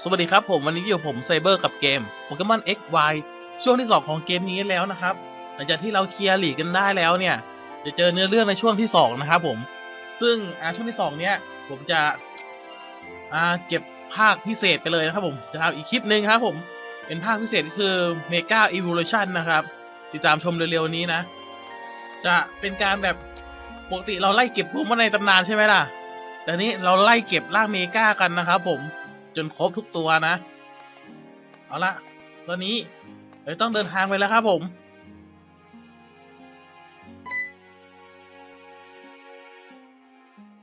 สวัสดีครับผมวันนี้อยู่ผมไซเบอร์กับเกม Pokemon XY ช่วงที่ 2 ของเกมนี้แล้วนะครับ หลังจากที่เราเคลียร์หลีกกันได้แล้วเนี่ย จะเจอเนื้อเรื่องในช่วงที่ 2 นะครับผม ซึ่งอ่าช่วงที่ 2 เนี้ยผมจะอ่าเก็บภาคพิเศษไปเลยนะครับผม จะทำอีกคลิปหนึ่งครับผม เป็นภาคพิเศษคือ Mega Evolution นะครับ ติดตามชมเร็วๆนี้นะ จะเป็นการแบบปกติเราไล่เก็บพวกมันในตำนานใช่ไหมล่ะ แต่นี้เราไล่เก็บร่างเมกากันนะครับผม จนครบทุกตัวนะ เอาละตอนนี้เราต้องเดินทางไปแล้วครับผม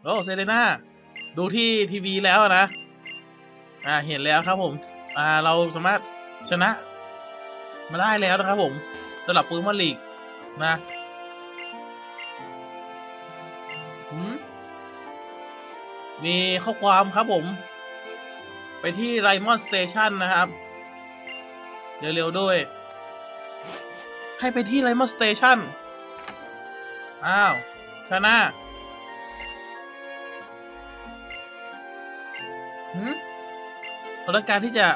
โอ้เซเลน่าดูที่ทีวีแล้วนะ อ่าเห็นแล้วครับผม อ่าเราสามารถชนะ มาได้แล้วนะครับผมสำหรับปืนมอลีกนะมีข้อความครับผม ไปที่ไรมอนสเตชันนะครับ เร็วๆด้วย ให้ไปที่ไรมอนสเตชันอ้าว ชนะหืมเราต้องการที่จะ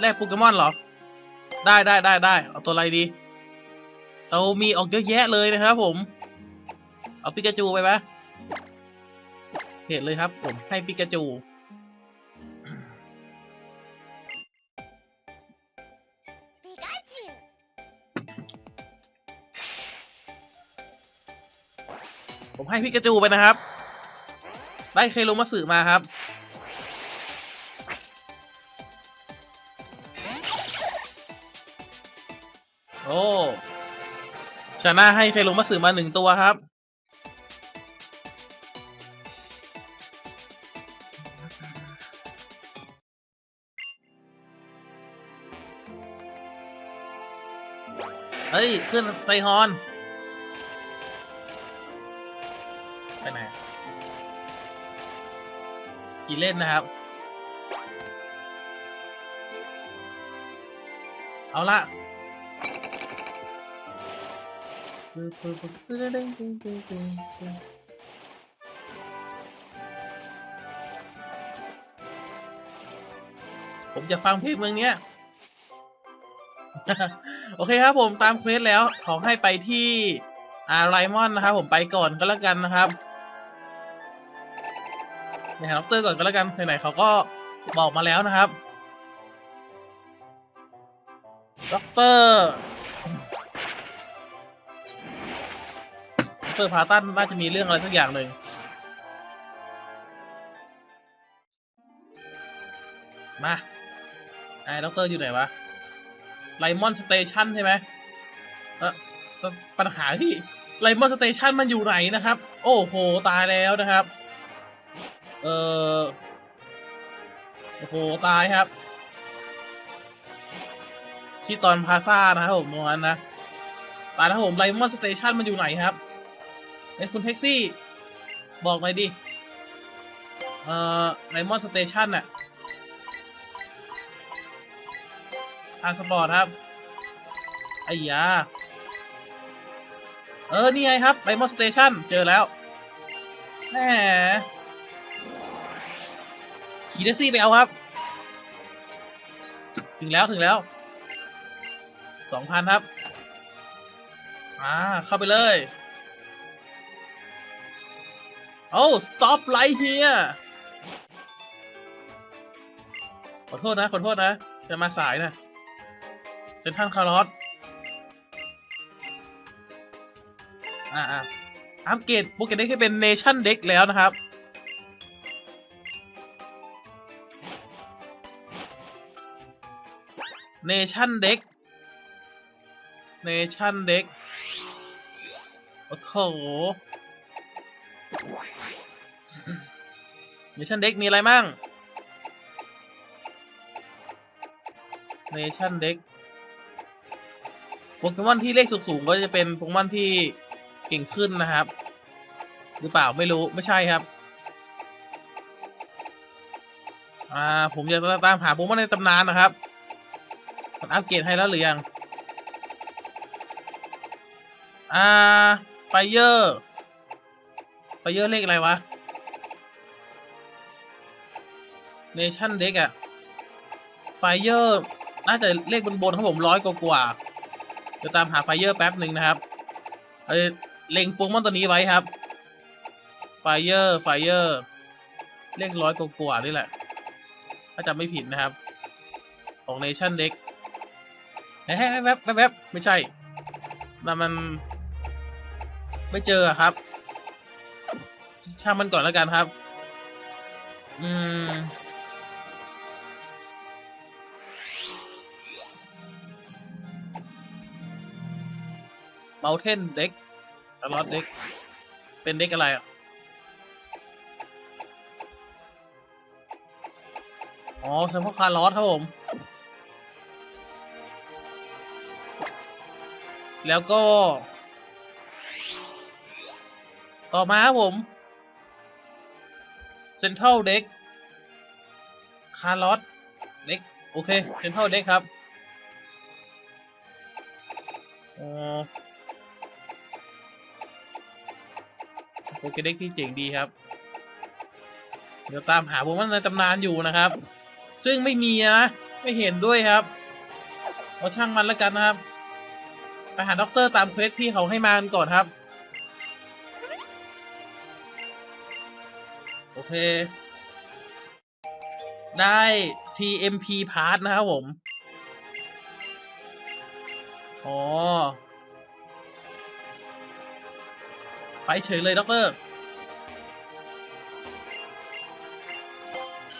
แลกโปเกมอนเหรอ ได้ได้ได้ได้ เอาตัวอะไรดี เรามีออกเยอะแยะเลยนะครับผม เอาปิกาจูไปไหมเห็นเลยครับผมให้ปิกาจู ผมให้พิกาจูไปนะครับ ได้เคยลงมาสื่อมาครับ โอ้ชนะให้เคยลงมาสื่อมาหนึ่งตัวครับเฮ้ย ขึ้นไซฮอน กี่เล่นนะครับ เอาละผมจะฟังเพลงเมืองเนี้ย โอเคครับผมตามเควสแล้วขอให้ไปที่อาไรมอนนะครับ ผมไปก่อนก็แล้วกันนะครับ หาด็อกเตอร์ก่อนก็แล้วกันไหนๆเขาก็บอกมาแล้วนะครับด็อกเตอร์ด็อกเตอร์พาตันน่าจะมีเรื่องอะไรสักอย่างหนึ่งมาไอ้ด็อกเตอร์อยู่ไหนวะไลมอนสเตชันใช่ไหมเออปัญหาที่ไลมอนสเตชันมันอยู่ไหนนะครับ โอ้โห ตายแล้วนะครับ เออโอ้โห ตายครับ ชิตอนพาซ่านะครับผมตรงนั้นนะ ตายแล้วครับผมไลมอนสเตชันมันอยู่ไหนครับเอ้คุณแท็กซี่ บอกหน่อยดิ เอ่อไลมอนสเตชันอะทานสปอร์ตครับไอ้ยา เออ นี่ไงครับไลมอนสเตชันเจอแล้วแหม ขี่แท็กซี่ไปเอาครับ ถึงแล้วถึงแล้วสองพันครับอ่าเข้าไปเลยโอ้ stop right here ขอโทษนะ ขอโทษนะ จะมาสายนะเซนทรันคาร์ลอสอ่าอ่าอัปเกรดโปเกเด็กให้เป็นเนชั่นเด็กแล้วนะครับ เนชั่นเด็กเนชั่นเด็กโอ้โหเนชั่นเด็กมีอะไรมั่งเนชั่นเด็กโปเกมอนที่เลขสูงๆก็จะเป็นโปเกมอนที่เก่งขึ้นนะครับ หรือเปล่าไม่รู้ไม่ใช่ครับ อ่า ผมจะตามหาโปเกมอนในตำนานนะครับ มันอัปเกรดให้แล้วหรือยังอ่าไฟเยอร์ไฟเยอร์เลขอะไรวะเนชั่นเด็กอะไฟเยอร์น่าจะเลขบนบนครับผมร้อยกว่าๆเดี๋ยวตามหาไฟเยอร์แป๊บหนึ่งนะครับเอ้ยเล็งโปเกมอนตัวนี้ไว้ครับไฟเยอร์ไฟเยอร์เลขร้อยกว่านี่แหละถ้าจำไม่ผิดนะครับ ของ Nation Deck เฮ้ย แวบแวบแวบไม่ใช่นั่นมัน ไม่เจอครับ ช่างมันก่อนแล้วกันครับ อืมเ o าเทนเด็กตลอดเด็ก เป็นเด็กอะไรอะอ๋อเฉพาะคาร์ลอสครับผม แล้วก็ ต่อมาครับผมเซนทรัลเด็กคาร์ลอสเด็กโอเคเซนทรัลเด็กครับอ๋อเกเด็กที่เจ๋งดีครับ เดี๋ยวตามหาผมว่าในตำนานอยู่นะครับ ซึ่งไม่มีนะ ไม่เห็นด้วยครับเอาช่างมันแล้วกันนะครับ ไปหาด็อกเตอร์ตามเควสที่เขาให้มากันก่อนครับ โอเค ได้ TMP part นะครับผม อ๋อ ไปเฉยเลยด็อกเตอร์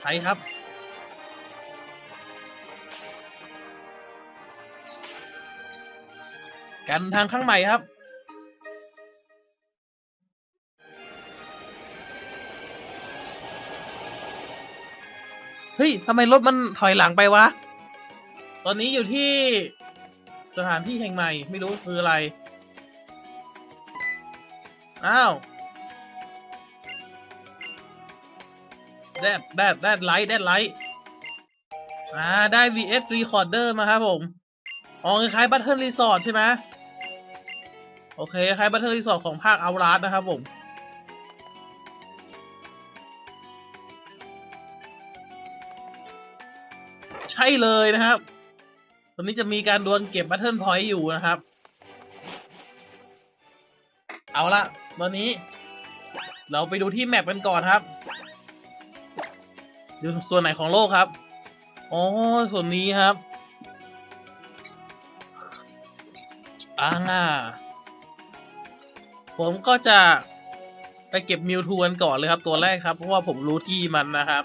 ใช่ครับ กันทางข้างใหม่ครับ เฮ้ยทำไมรถมันถอยหลังไปวะ ตอนนี้อยู่ที่สถานที่แห่งใหม่ ไม่รู้คืออะไร อ้าวแดดแดดแดดไลท์แดดไลท์อ่า ได้ VS Recorder มาครับผม อ๋อคล้ายๆ Battle Resort ใช่ไหม โอเคคล้าย Battle Resort ของภาค Outlast นะครับผมใช่เลยนะครับ ตอนนี้จะมีการดวลเก็บ Battle Point อยู่นะครับ เอาละตอนนี้ เราไปดูที่แมปกันก่อนครับดูส่วนไหนของโลกครับ อ๋อ ส่วนนี้ครับอ่า ผมก็จะไปเก็บมิวทูกันก่อนเลยครับตัวแรกครับ เพราะว่าผมรู้ที่มันนะครับ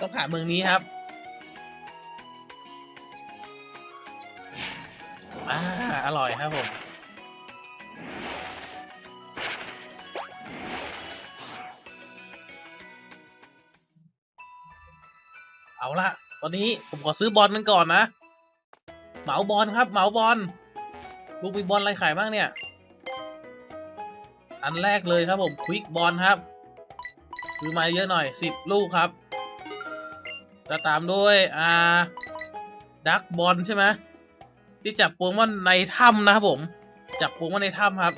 ต้องผ่านเมืองนี้ครับอ่าอร่อยครับผม อนนี้ผมขอซื้อบอลกันก่อนนะ เหมาบอลครับ เหมาบอลลูกมีบอลอะไรขายบ้างเนี่ย อันแรกเลยครับผมควิกบอลครับซื้อมาเยอะหน่อยสิบลูกครับแล้วตามด้วยอ่าดักบอลใช่ไหมที่จับโปงว่าในถ้ำนะครับผม จับโปงว่าในถ้ำครับ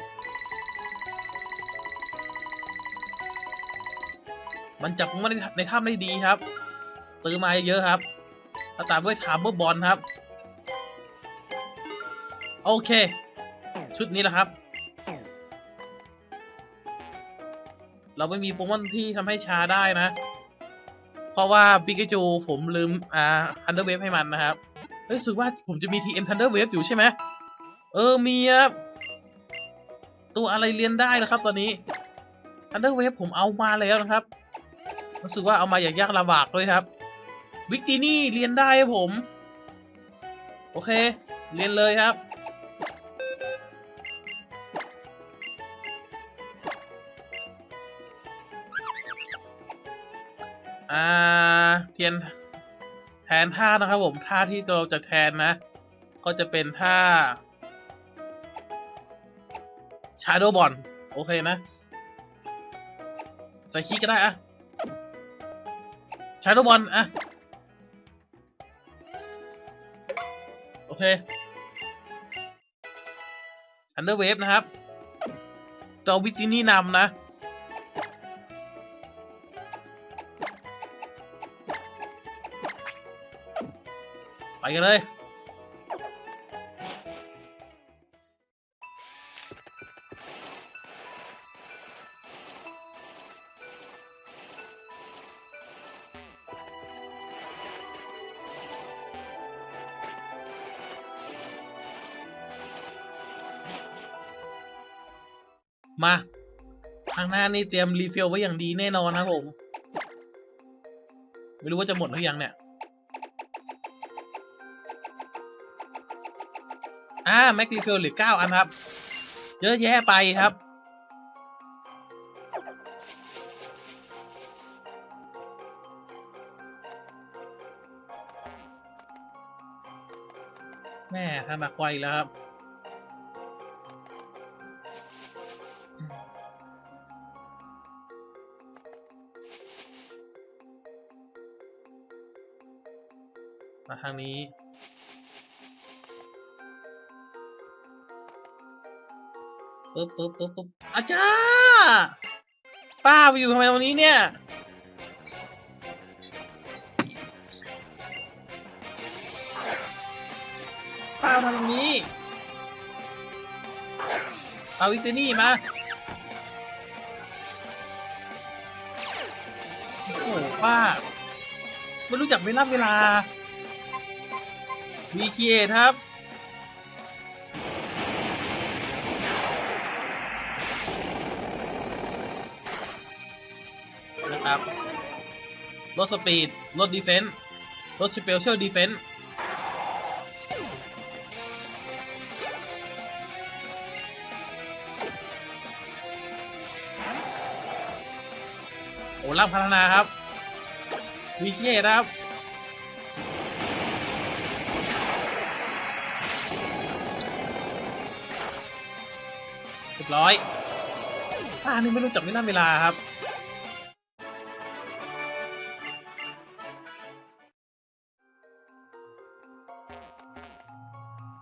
มันจับโปงว่าในในถ้ำได้ดีครับ ซื้อมาเยอะครับ แล้วตามด้วยทามเบอร์บอลครับ โอเค ชุดนี้แหละครับ เราไม่มีโปเกมอนที่ทำให้ชาได้นะ เพราะว่าปิกาจูผมลืม อ่า Thunder Wave ให้มันนะครับรู้สึกว่าผมจะมี TM Thunder Wave อยู่ใช่ไหม เออ มีครับ ตัวอะไรเรียนได้นะครับตอนนี้ Thunder Wave ผมเอามาแล้วนะครับ รู้สึกว่าเอามาอย่างยากลำบากด้วยครับ วิกตีนี่เรียนได้ครับผม โอเค เรียนเลยครับ อ่าเทียนแทนท่านะครับผมท่าที่เราจะแทนนะ ก็จะเป็นท่า Shadow Ball โอเคนะใส่คีก็ได้อะ Shadow Ball อะ เคอันเดอร์เวฟนะครับจอวิตินี่นำนะ ไปกันเลย มาข้างหน้านี่เตรียมรีฟิลไว้อย่างดีแน่นอนนะผม ไม่รู้ว่าจะหมดหรือยังเนี่ย อ่าแม็กรีฟิลหลือเก้าอันครับ เยอะแยะไปครับ แม่ทำหนักไวแล้วครับ มาทางนี้ ปึ๊บปึ๊บปึ๊บปึ๊บอาจารย์ป้าไปอยู่ทำไมตรงนี้เนี่ย ป้าทำตรงนี้ เอาวิตานี่มาโอ้ป้า ไม่รู้จักเวลาเวลา วีเคีครับ นะครับลดสปีดลดดีเฟนส์ลดสเปเชียลดีเฟนส์โอ้ล่างพัฒนาครับวีเคครับเรีย บร้อยป้านี่ไม่รู้จักเวลาเวลาครับ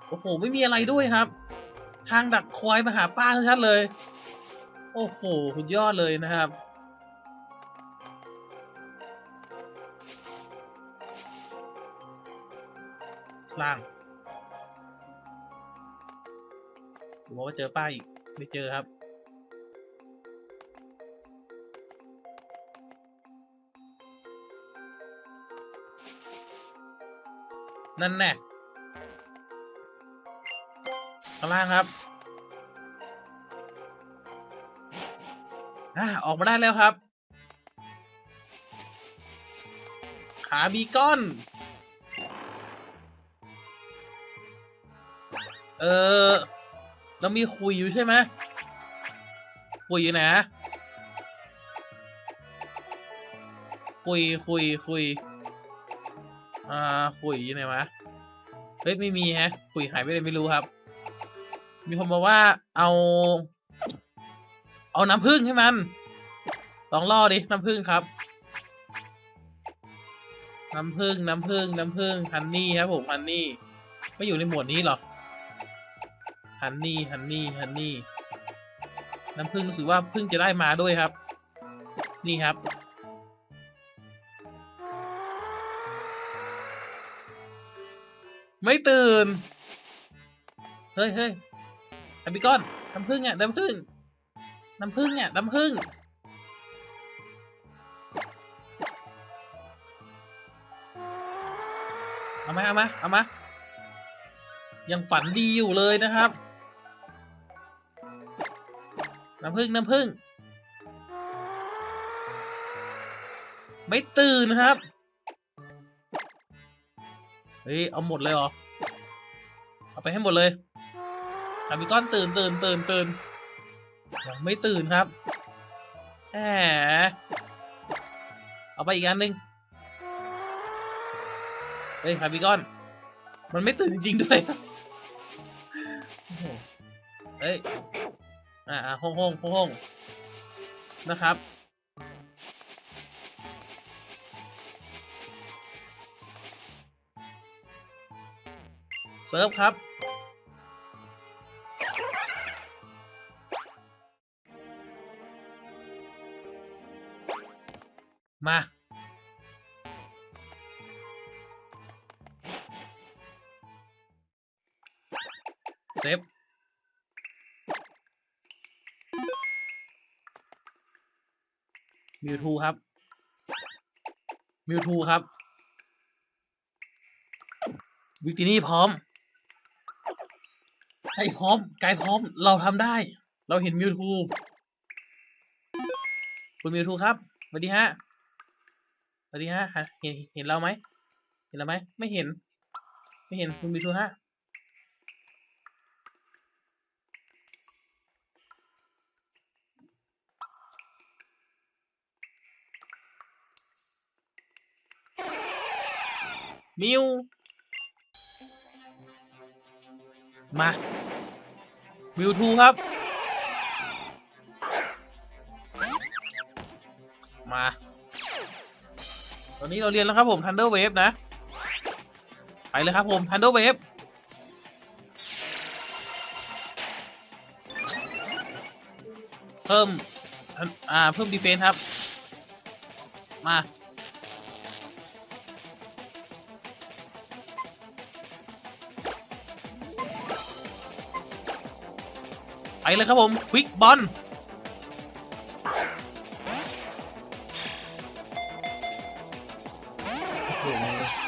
โอ้โห ไม่มีอะไรด้วยครับ ทางดักควายมาหาป้าชัดเลย โอ้โหสุดยอดเลยนะครับ ล่างหรือว่าเจอป้าอีก ไม่เจอครับ นั่นแน่ข้างล่างครับอ่าออกมาได้แล้วครับ ขาบีกอน เออ เรามีคุยอยู่ใช่ไหมคุยอยู่ไหนคุยคุยคุยอ่าคุยอยู่ไหนวะเฮ้ยไม่มีฮะคุยหายไปเลยไม่รู้ครับ มีคนบอกว่าเอา เอาน้ำผึ้งให้มันลองล่อดิน้ำผึ้งครับ น้ำผึ้งน้ำผึ้งน้ำผึ้งฮันนี่ครับผมฮันนี่ไม่อยู่ในหมวดนี้หรอ ฮันนี่ฮันนี่ฮันนี่น้ำผึ้งรู้สึกว่าเพิ่งจะได้มาด้วยครับ นี่ครับ ไม่ตื่น เฮ้ยเฮ้ยอันพี่ก้อนน้ำผึ้งอะน้ำผึ้งน้ำผึ้งอะน้ำผึ้งเอามาเอามาเอามายังฝันดีอยู่เลยนะครับ น้ำผึ้งน้ำผึ้งไม่ตื่นครับ เฮ้ย เอาหมดเลยเหรอ เอาไปให้หมดเลยอาบิก้อนตื่นตื่นตื่นตื่นยังไม่ตื่นครับแหมเอาไปอีกอันหนึ่งเฮ้ยคาบิก้อน มันไม่ตื่นจริงๆด้วยเฮ้ย อ่าอ่าห้องห้องห้องห้องนะครับ เซิร์ฟครับ มา วทูครับ มิวทูครับ วิกตินี่พร้อมใจพร้อมกายพร้อม เราทำได้ เราเห็นมิวทู คุณมิวทูครับสวัสดีฮะสวัสดีฮะฮะเห็นเห็นเราไหม เห็นเราไหม ไม่เห็น ไม่เห็นคุณมิวทูฮะ มิวมามิวทูครับ มา ตอนนี้เราเรียนแล้วครับผม Thunder Wave นะ ไปเลยครับผม Thunder Wave เพิ่ม อ่า เพิ่มดีเฟนส์ครับ มา ไปเลยครับผมควิกบอล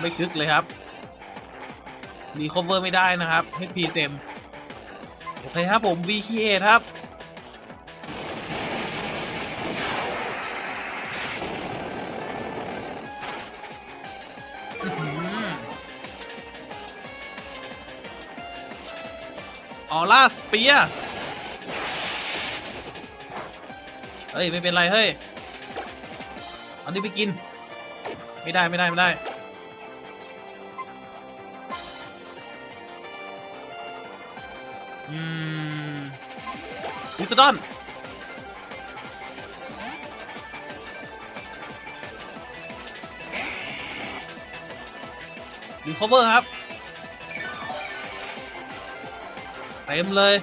ไม่คึกเลยครับมีค o เวอร์ไม่ได้นะครับ HP เต็ม โอเคครับผม VKA ครับออหือออร่าสเปียร์ ฮ้ยไม่เป็นไรเฮ้ยเอานี้ไปกิน ไม่ได้ไม่ได้ไม่ได้ อืมวิสดอนดีคอเวอร์ครับ เต็มเลย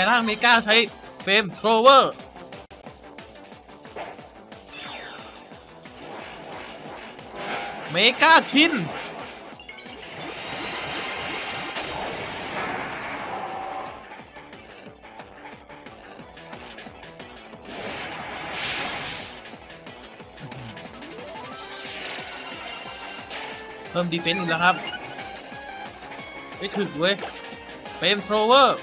ายร่างเมกาใช้เฟมโทรเวอร์เมกาชินเพิ่มดีเฟนซ์อีกแล้วครับ ไม่ถึกเว้ยเฟมโทรเวอร์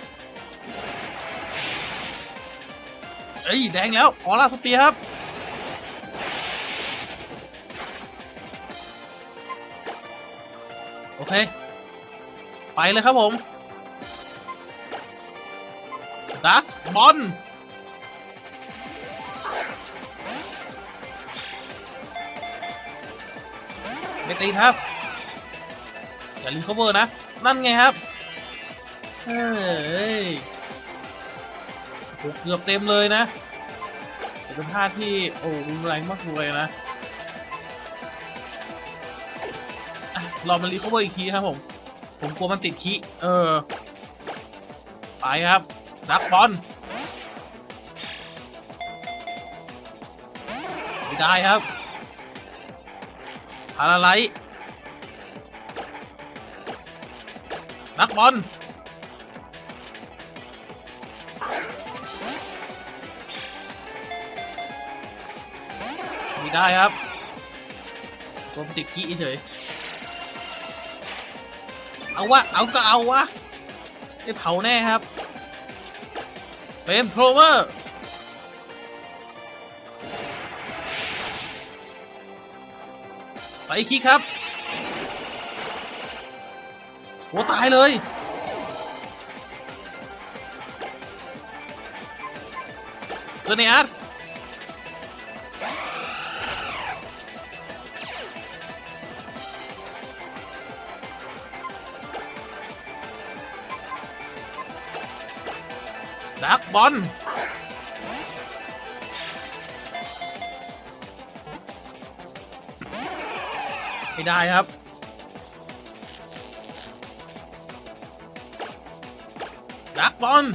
เอ้ยแดงแล้วออร่าสเปียครับโอเค ไปเลยครับผมดัสบอลไม่ตีครับ อย่ารีคอเวอร์นะ นั่นไงครับ เฮ้ย โอ้เกือบเต็มเลยนะเป็นท่าที่โอ้รุนแรงมากเลยนะรอมันรีคอเวอร์อีกทีครับผม ผมกลัวมันติดคีเออ ไปครับดักบอลไม่ได้ครับพาราไลท์นักบอล ไม่ได้ครับตัวมันติดคีเฉย เอาวะ เอาก็เอาวะได้เผาแน่ครับเฟรมโทรเวอร์ไปคิกครับโหตายเลยเซเนียร์ ดักบอลไม่ได้ครับดักบอล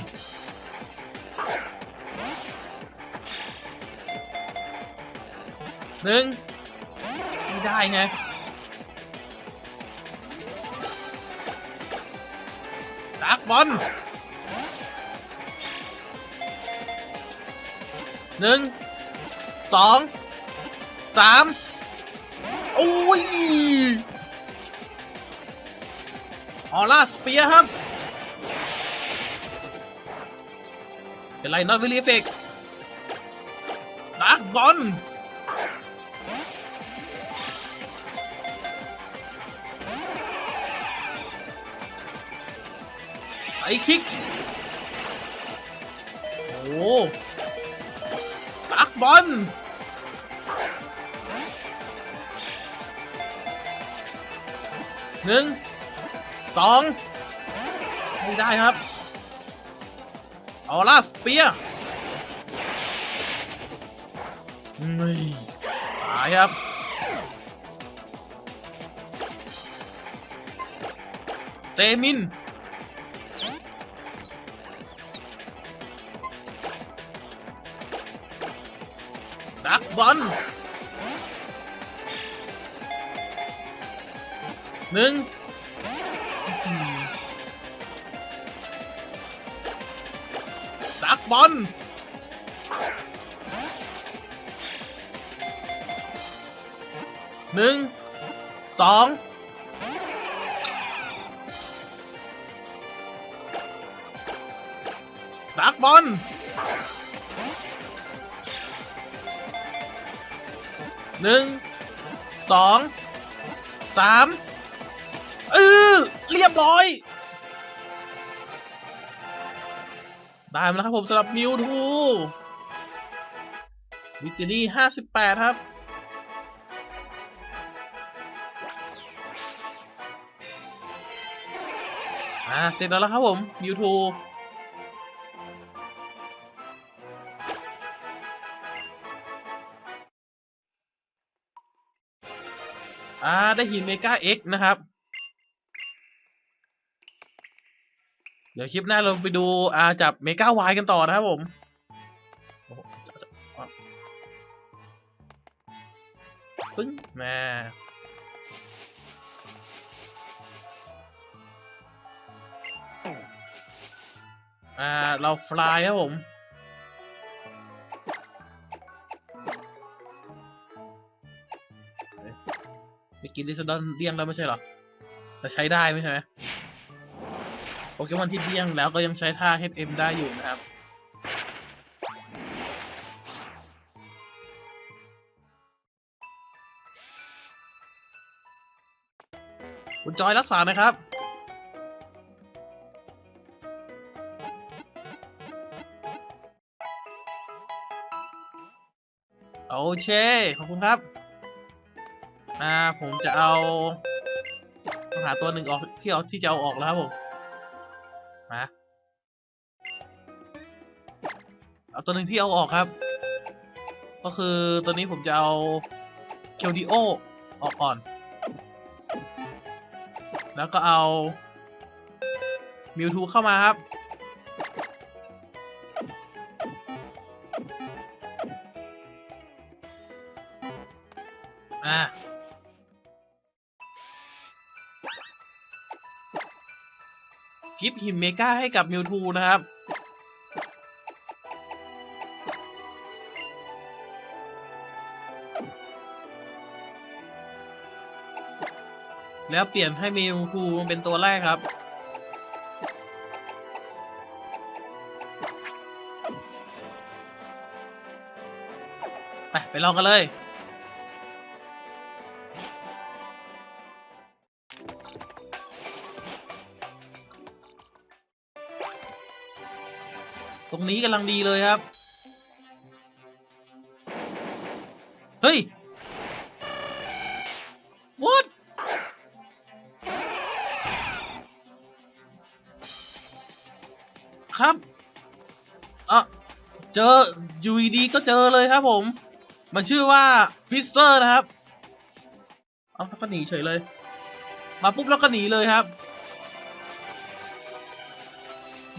หนึ่งไม่ได้ไงดักบอล หนึ่งสองสามโอ้ยออร่าสเปียครับ เป็นไรนอตวิลลี่เฟกดักบอลไอคิก โอ้ ดักบอลหนึ่งสองไม่ได้ครับออร่าสเปียร์ไม่ตายครับเซมิน บอลหนึ่งอื้อหือดักบอลหนึ่งสองดักบอล หนึ่งสองสามเออเรียบร้อย ได้มาแล้วครับผมสำหรับมิวทูวิกตอรี่ห้าสิบแปดครับอ่าเสร็จแล้วแล้วครับผมมิวทู อ่า ได้หินเมกาเอ็กนะครับ เดี๋ยวคลิปหน้าเราไปดูอ่าจับเมกาวายกันต่อนะครับผมปึ้งมาอ่า เราฟลายครับผม กินดิสดอนเดี้ยงแล้วไม่ใช่เหรอแต่ใช้ได้ไม่ใช่ไหมโปเกมอนที่เดี้ยงแล้วก็ยังใช้ท่า HM ได้อยู่นะครับคุณจอยรักษานะครับ โอเค ขอบคุณครับ อ่าผมจะเอาหาตัวหนึ่งออกที่เอาที่จะเอาออกแล้วครับผมมาเอาตัวหนึ่งที่เอาออกครับ ก็คือตัวนี้ผมจะเอาเคียวดิโอออกก่อน แล้วก็เอามิวทูเข้ามาครับ กิฟต์หินเมกาให้กับมิวทูนะครับแล้วเปลี่ยนให้มิวทูมันเป็นตัวแรกครับ ไป ไปลองกันเลย นี้กำลังดีเลยครับ เฮ้ย what ครับอะเจออยู่ดีก็เจอเลยครับผม มันชื่อว่าพิสเซอร์นะครับ เอาแล้วก็หนีเฉยเลย มาปุ๊บแล้วก็หนีเลยครับ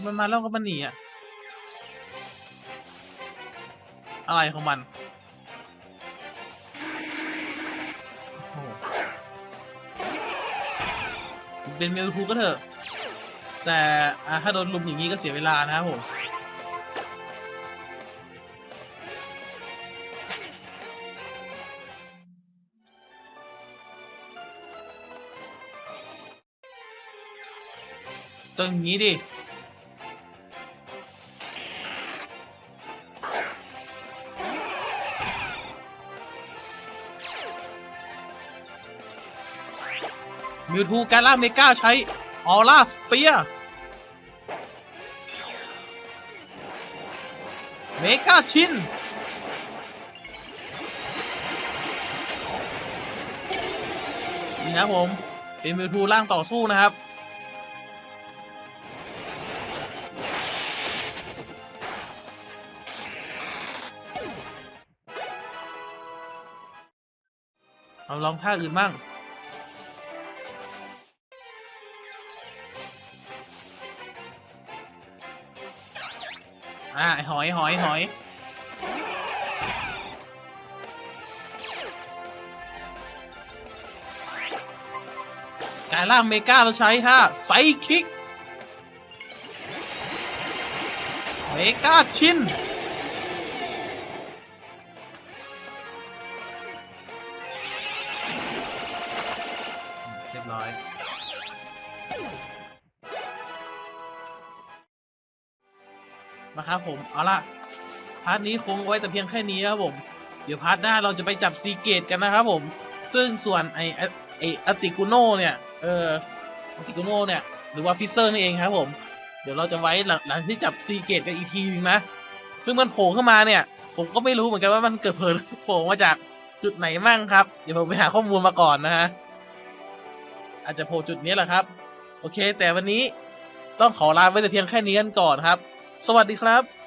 มันมาแล้วก็มันหนีอะ อะไรของมันเป็นเมลทูก็เถอะ แต่อะถ้าโดนลุมอย่างนี้ก็เสียเวลานะครับผมต้องอย่างนี้ดิ มิวทูแกล่าเมกาใช้ออร่าสเปียเมกาชินนี่ครับผม เป็นมิวทูร่างต่อสู้นะครับ เอาลองท่าอื่นบ้าง อ่าไอ้หอยหอยหอยการล่างเมกาเราใช้ท่าไซคิก เมกาชินเรียบร้อย นะครับผมเอาละพาร์ทนี้คงไว้แต่เพียงแค่นี้ครับผม เดี๋ยวพาร์ทหน้าเราจะไปจับซีเกตกันนะครับผม ซึ่งส่วนไอไอ้ไอติกุโนเนี่ยเอออติกุโนเนี่ยหรือว่าฟิเซอร์นี่เองครับผมเดี๋ยวเราจะไว้หลังหลังที่จับซีเกตกันอีกทีนึงนะซึ่งมันโผล่ขึ้นมาเนี่ย ผมก็ไม่รู้เหมือนกันว่ามันเกิดเผลโผล่มาจากจุดไหนมั่งครับ เดี๋ยวผมไปหาข้อมูลมาก่อนนะฮะอาจจะโผล่จุดนี้แหละครับ โอเค แต่วันนี้ต้องขอลาไว้แต่เพียงแค่นี้กันก่อนครับ สวัสดีครับ